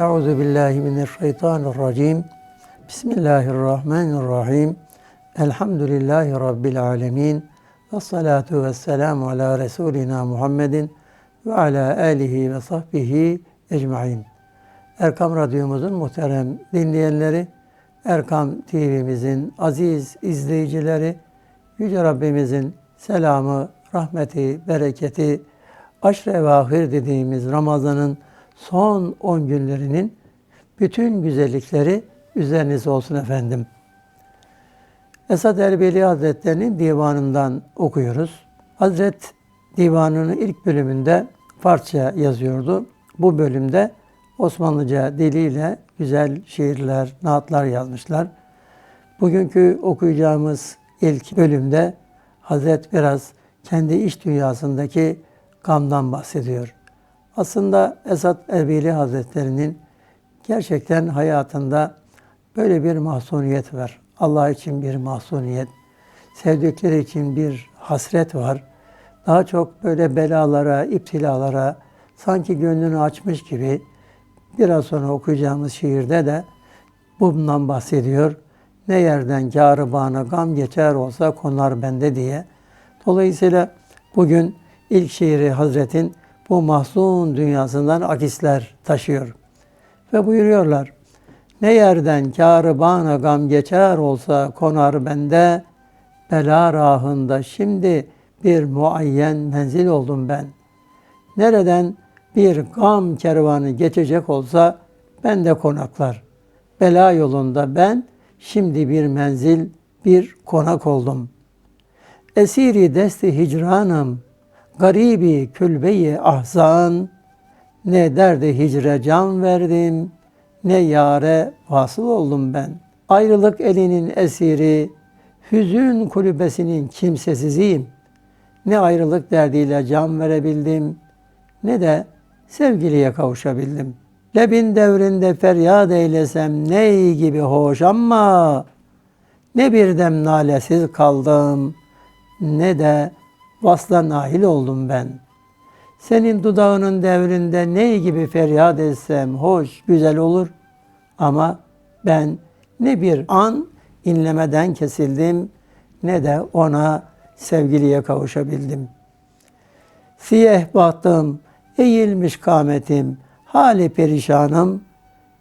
Euzu billahi mineşşeytanirracim. Bismillahirrahmanirrahim. Elhamdülillahi rabbil alamin. Ve salatu ve selamu ala Resulina Muhammedin ve ala alihi ve sahbihi ecmain. Erkam Radyomuzun muhterem dinleyenleri, Erkam TV'mizin aziz izleyicileri, Yüce Rabbimizin selamı, rahmeti, bereketi, aşre ve ahir dediğimiz Ramazan'ın son 10 günlerinin bütün güzellikleri üzerinize olsun efendim. Esad Erbili Hazretleri'nin divanından okuyoruz. Hazret divanının ilk bölümünde Farsça yazıyordu. Bu bölümde Osmanlıca diliyle güzel şiirler, naatlar yazmışlar. Bugünkü okuyacağımız ilk bölümde Hazret biraz kendi iç dünyasındaki gamdan bahsediyor. Aslında Esad Erbili Hazretleri'nin gerçekten hayatında böyle bir mahzuniyet var. Allah için bir mahzuniyet, sevdikleri için bir hasret var. Daha çok böyle belalara, iptilalara sanki gönlünü açmış gibi biraz sonra okuyacağımız şiirde de bundan bahsediyor. Ne yerden kârı bana gam geçer olsa konar bende diye. Dolayısıyla bugün ilk şiiri Hazret'in bu mahzun dünyasından akisler taşıyor. Ve buyuruyorlar. Ne yerden kârı bana gam geçer olsa konar bende, bela rahında şimdi bir muayyen menzil oldum ben. Nereden bir gam kervanı geçecek olsa ben de konaklar. Bela yolunda ben şimdi bir menzil, bir konak oldum. Esiri desti hicranım, garibi külbeyi ahzan, ne derdi hicre can verdim, ne yare vasıl oldum ben. Ayrılık elinin esiri, hüzün kulübesinin kimsesiziyim. Ne ayrılık derdiyle can verebildim, ne de sevgiliye kavuşabildim. Lebin devrinde feryat eylesem ney gibi hoş ama ne bir dem nalesiz kaldım ne de vasla nail oldum ben. Senin dudağının devrinde ney gibi feryat etsem hoş, güzel olur ama ben ne bir an inlemeden kesildim ne de ona sevgiliye kavuşabildim. Siyeh bahtım, eğilmiş kametim, hali perişanım,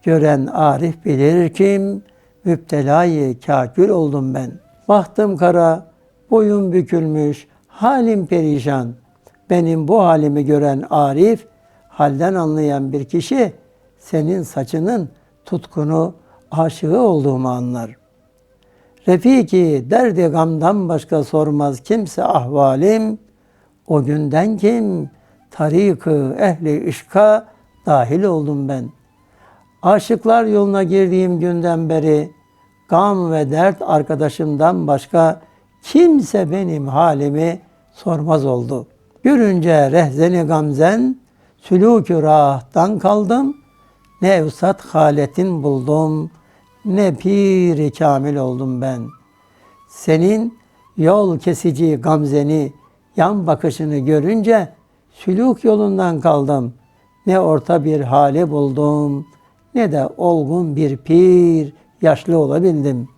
gören arif bilir kim, müptelayı kâkül oldum ben. Bahtım kara, boyun bükülmüş, halim perişan. Benim bu halimi gören arif, halden anlayan bir kişi, senin saçının tutkunu, aşığı olduğumu anlar. Refiki derdi gamdan başka sormaz kimse ahvalim, o günden kim tarikı ehli işka dahil oldum ben. Aşıklar yoluna girdiğim günden beri gam ve dert arkadaşımdan başka kimse benim halimi sormaz oldu. Görünce rehzeni gamzen, sülûkü rahattan kaldım. Ne evsat haletin buldum, ne piri kamil oldum ben. Senin yol kesici gamzeni, yan bakışını görünce sülûk yolundan kaldım. Ne orta bir hali buldum, ne de olgun bir pir, yaşlı olabildim.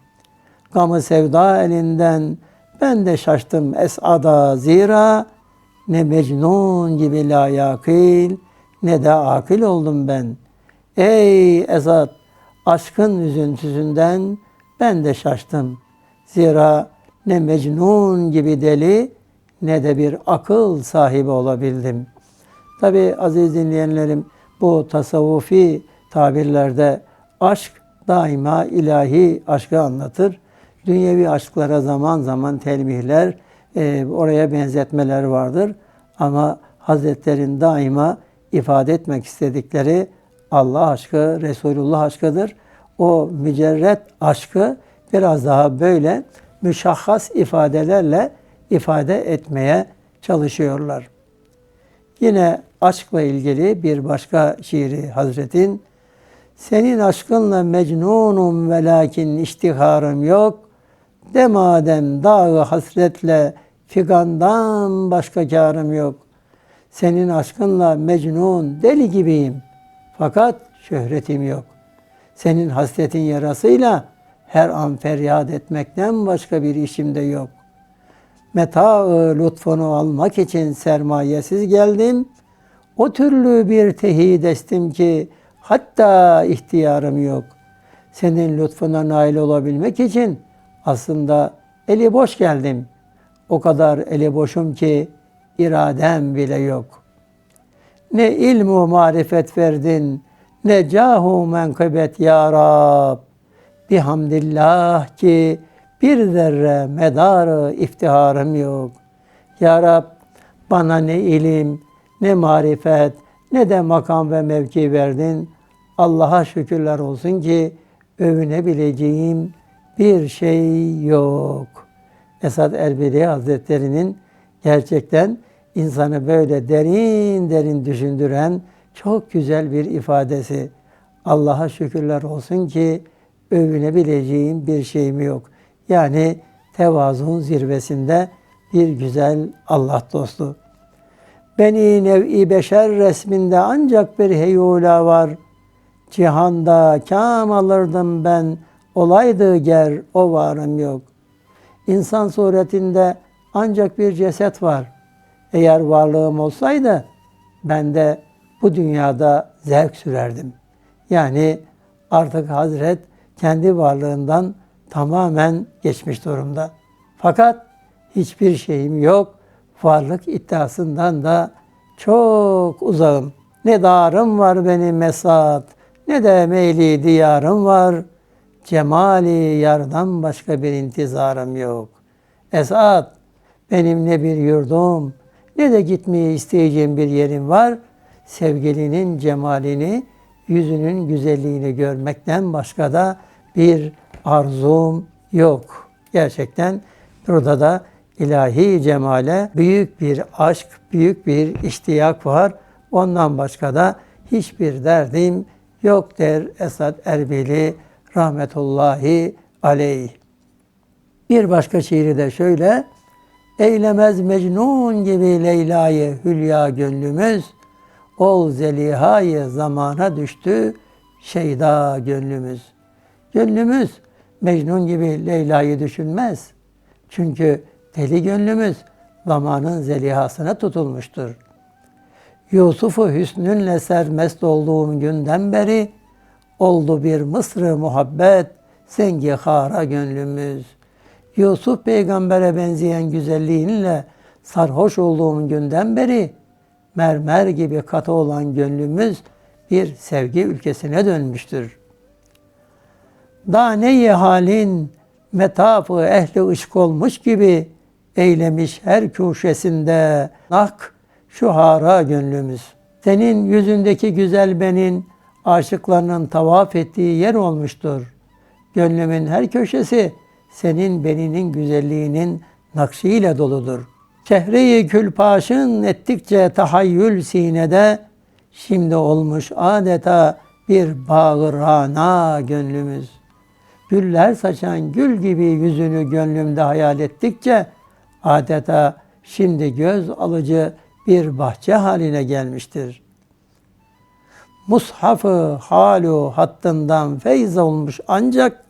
Gamı sevda elinden ben de şaştım esada zira ne mecnun gibi layakil ne de akil oldum ben. Ey Esat aşkın üzüntüsünden ben de şaştım. Zira ne mecnun gibi deli ne de bir akıl sahibi olabildim. Tabi aziz dinleyenlerim bu tasavvufi tabirlerde aşk daima ilahi aşkı anlatır. Dünyevi aşklara zaman zaman telmihler, e, oraya benzetmeler vardır. Ama Hazretlerin daima ifade etmek istedikleri Allah aşkı, Resulullah aşkıdır. O mücerret aşkı biraz daha böyle müşahhas ifadelerle ifade etmeye çalışıyorlar. Yine aşkla ilgili bir başka şiiri Hazretin senin aşkınla mecnunum ve lakin iştiharım yok. De madem dağı hasretle figandan başka karım yok. Senin aşkınla mecnun deli gibiyim. Fakat şöhretim yok. Senin hasretin yarasıyla her an feryat etmekten başka bir işim de yok. Meta-ı lütfunu almak için sermayesiz geldim. O türlü bir tehi destim ki hatta ihtiyarım yok. Senin lütfuna nail olabilmek için aslında eli boş geldim. O kadar eli boşum ki iradem bile yok. Ne ilmu marifet verdin, ne cahu menkıbet ya Rab. Bihamdillah ki bir zerre medarı iftiharım yok. Ya Rab bana ne ilim, ne marifet, ne de makam ve mevki verdin. Allah'a şükürler olsun ki övünebileceğim bir şey yok. Esad Erbili Hazretleri'nin gerçekten insanı böyle derin derin düşündüren çok güzel bir ifadesi. Allah'a şükürler olsun ki övünebileceğim bir şeyim yok. Yani tevazun zirvesinde bir güzel Allah dostu. Beni nev'i beşer resminde ancak bir heyula var. Cihanda kam alırdım ben, olaydı ger o varım yok. İnsan suretinde ancak bir ceset var. Eğer varlığım olsaydı ben de bu dünyada zevk sürerdim. Yani artık Hazret kendi varlığından tamamen geçmiş durumda. Fakat hiçbir şeyim yok. Varlık iddiasından da çok uzağım. Ne darım var benim mesat, ne de meyli diyarım var. Cemali yardan başka bir intizarım yok. Esat, benim ne bir yurdum, ne de gitmeyi isteyeceğim bir yerim var. Sevgilinin cemalini, yüzünün güzelliğini görmekten başka da bir arzum yok. Gerçekten burada da ilahi cemale büyük bir aşk, büyük bir iştiyak var. Ondan başka da hiçbir derdim yok der Esad Erbili rahmetullahi aleyh. Bir başka şiiri de şöyle. Eylemez Mecnun gibi Leyla'yı hülya gönlümüz. Ol zelihayı zamana düştü şeyda gönlümüz. Gönlümüz Mecnun gibi Leyla'yı düşünmez. Çünkü deli gönlümüz zamanın zelihasına tutulmuştur. Yusuf'u hüsnünle sermest olduğum günden beri oldu bir Mısır'ı muhabbet sengi hara gönlümüz. Yusuf peygambere benzeyen güzelliğinle sarhoş olduğum günden beri mermer gibi katı olan gönlümüz bir sevgi ülkesine dönmüştür. Dane-i halin metafı ehli ışk olmuş gibi eylemiş her köşesinde nak şu hara gönlümüz. Senin yüzündeki güzel benin aşıklarının tavaf ettiği yer olmuştur. Gönlümün her köşesi senin beninin güzelliğinin nakşiyle doludur. Şehre-i külpaşın ettikçe tahayyül sinede, şimdi olmuş adeta bir bağırana gönlümüz. Güller saçan gül gibi yüzünü gönlümde hayal ettikçe, adeta şimdi göz alıcı bir bahçe haline gelmiştir. Mushafı halu hattından feyz olmuş ancak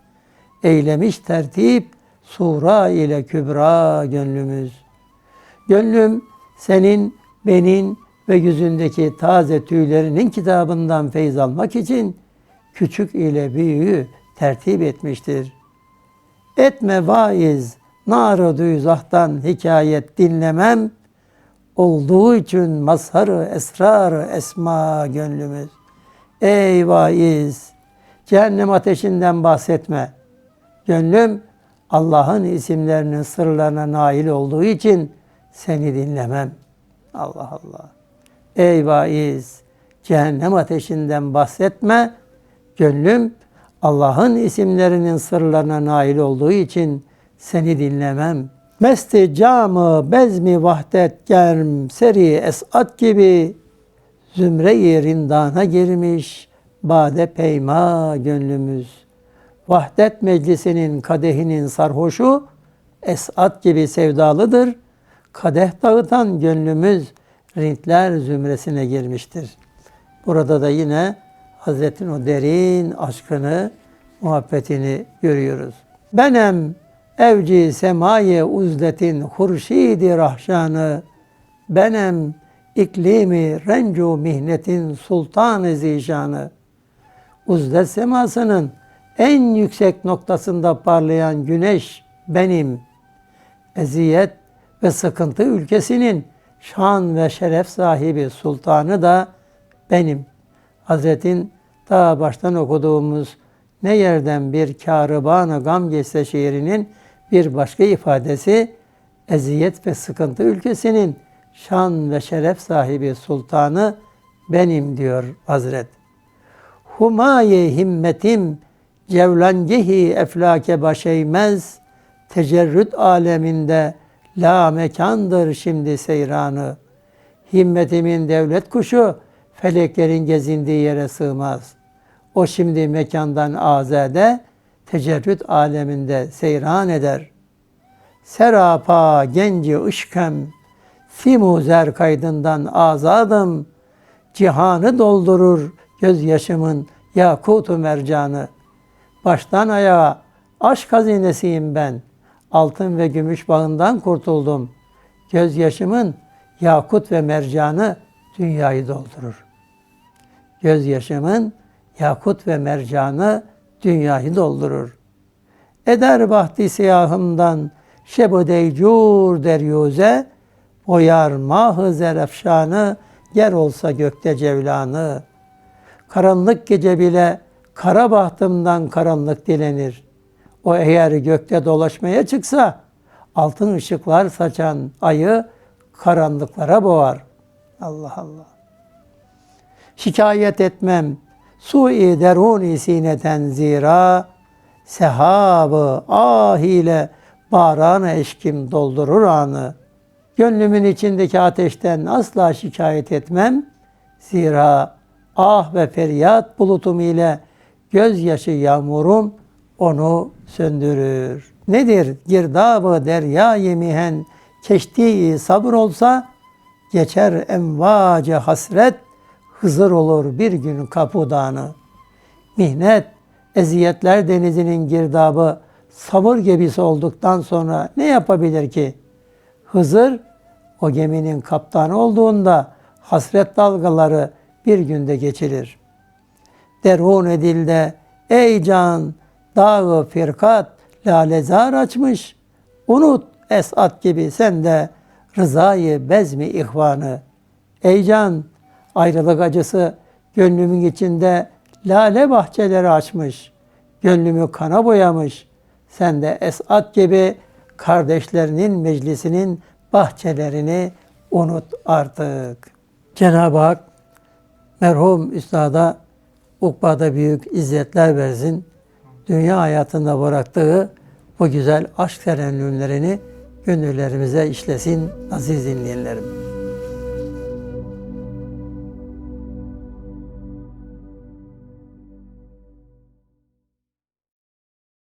eylemiş tertip sura ile kübra gönlümüz. Gönlüm senin, benim ve yüzündeki taze tüylerinin kitabından feyz almak için küçük ile büyüğü tertip etmiştir. Etme vaiz, nar-ı düzahtan hikayet dinlemem, olduğu için mazharı esrar esma gönlümüz. Ey vaiz, cehennem ateşinden bahsetme. Gönlüm Allah'ın isimlerinin sırlarına nail olduğu için seni dinlemem. Allah Allah. Ey vaiz, cehennem ateşinden bahsetme. Gönlüm Allah'ın isimlerinin sırlarına nail olduğu için seni dinlemem. Mesti camı bezmi vahdet germ seri esat gibi zümre-i rindana girmiş bade peyma gönlümüz. Vahdet meclisinin kadehinin sarhoşu esat gibi sevdalıdır. Kadeh dağıtan gönlümüz rintler zümresine girmiştir. Burada da yine Hazretin o derin aşkını, muhabbetini görüyoruz. Benem evci semaye uzletin hurşidi rahşanı, benem iklimi rencu mihnetin sultanı zişanı. Uzlet semasının en yüksek noktasında parlayan güneş benim. Eziyet ve sıkıntı ülkesinin şan ve şeref sahibi sultanı da benim. Hazretin daha baştan okuduğumuz ne yerden bir kârıbanı gam geçse şiirinin bir başka ifadesi eziyet ve sıkıntı ülkesinin şan ve şeref sahibi sultanı benim diyor Hazret. Humaye himmetim cevlengehi eflake başeymez tecerrüt aleminde la mekandır şimdi seyranı. Himmetimin devlet kuşu feleklerin gezindiği yere sığmaz. O şimdi mekandan azade tecerrüt aleminde seyran eder. Serapa genci ışkem Simuzer kaydından azadım. Cihanı doldurur gözyaşımın yakutu mercanı. Baştan ayağa aşk hazinesiyim ben. Altın ve gümüş bağından kurtuldum. Gözyaşımın yakut ve mercanı dünyayı doldurur. Gözyaşımın yakut ve mercanı dünyayı doldurur. Eder bahti siyahımdan şebu deycur deryuze, boyar mahı zerefşanı, yer olsa gökte cevlanı. Karanlık gece bile kara bahtımdan karanlık dilenir. O eğer gökte dolaşmaya çıksa, altın ışıklar saçan ayı karanlıklara boğar. Allah Allah. Şikayet etmem, su-i deruni sineten zira, sehabı ah ile baran eşkim doldurur anı. Gönlümün içindeki ateşten asla şikayet etmem. Zira ah ve feryat bulutum ile gözyaşı yağmurum onu söndürür. Nedir girdabı derya yemihen keşti sabır olsa geçer emvacı hasret Hızır olur bir gün kapudağını. Mihnet, eziyetler denizinin girdabı sabır gemisi olduktan sonra ne yapabilir ki? Hızır o geminin kaptanı olduğunda hasret dalgaları bir günde geçilir. Derun edilde ey can dağı firkat lalezar açmış. Unut Esat gibi sen de rızayı bezmi ihvanı. Ey can ayrılık acısı gönlümün içinde lale bahçeleri açmış. Gönlümü kana boyamış. Sen de Esat gibi kardeşlerinin meclisinin bahçelerini unut artık. Cenab-ı Hak merhum üstada ukbada büyük izzetler versin. Dünya hayatında bıraktığı bu güzel aşk terennümlerini gönüllerimize işlesin aziz dinleyenlerim.